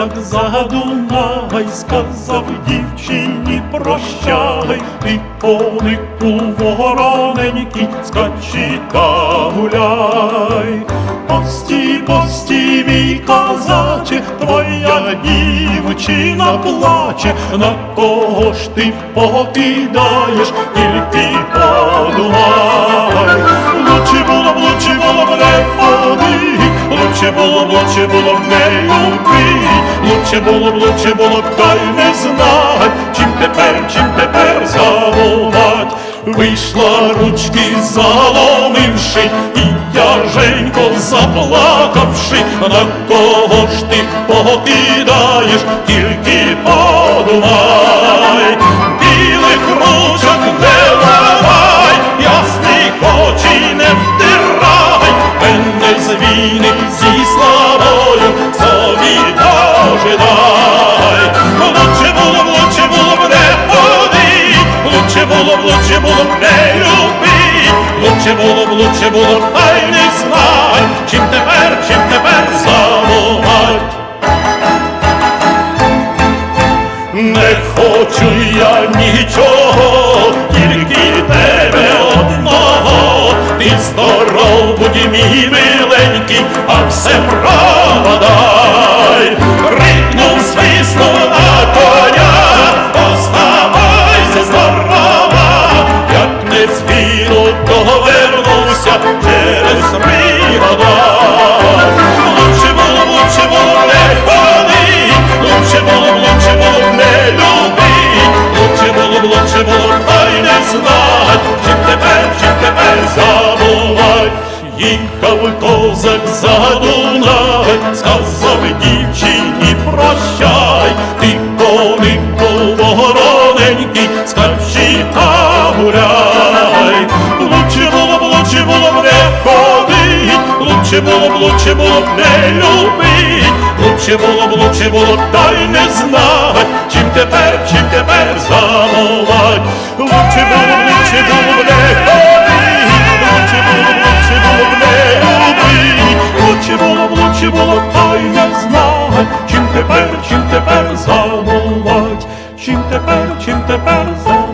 козак за Дунай, сказав дівчині прощай, ти конику вороненький, скачи та гуляй. Пості, пості, мій козаче, твоя дівчина плаче, на кого ж ти покидаєш, тільки подумай. Лучше було б, лучше було б не ходи, лучше було б, лучше було б не люби, лучше було б, лучше було б, й не знать, чим тепер, чим тепер забувати. Вийшла ручки заломивши, і тяженько заплакавши, на кого ж ти покидаєш, тільки подумай, білих ручок не ламай, ясних очей не втирай, мене з війни зі славою собі дожидай. Лучше було б, лучше було б не ходи, лучше було б, лучше було б не люби, лучше було б, лучше було б, та й не знай, чим тепер, чим тепер забувай. Не хочу я нічого, тільки тебе одного. Ти здоров будь мій Їхав козак за Дунай, сказав дівчині прощай, ти конику вороненький, скачи та гуляй. Лучше було б, лучше було б не ходить, лучше було б, лучше було б не любить, лучше було б, лучше було б, та й не знать, чим тепер, чим тепер забувать. Лучше було б, лучше було б не тепер, чим тепер забувать, чим тепер, чим тепер забувать.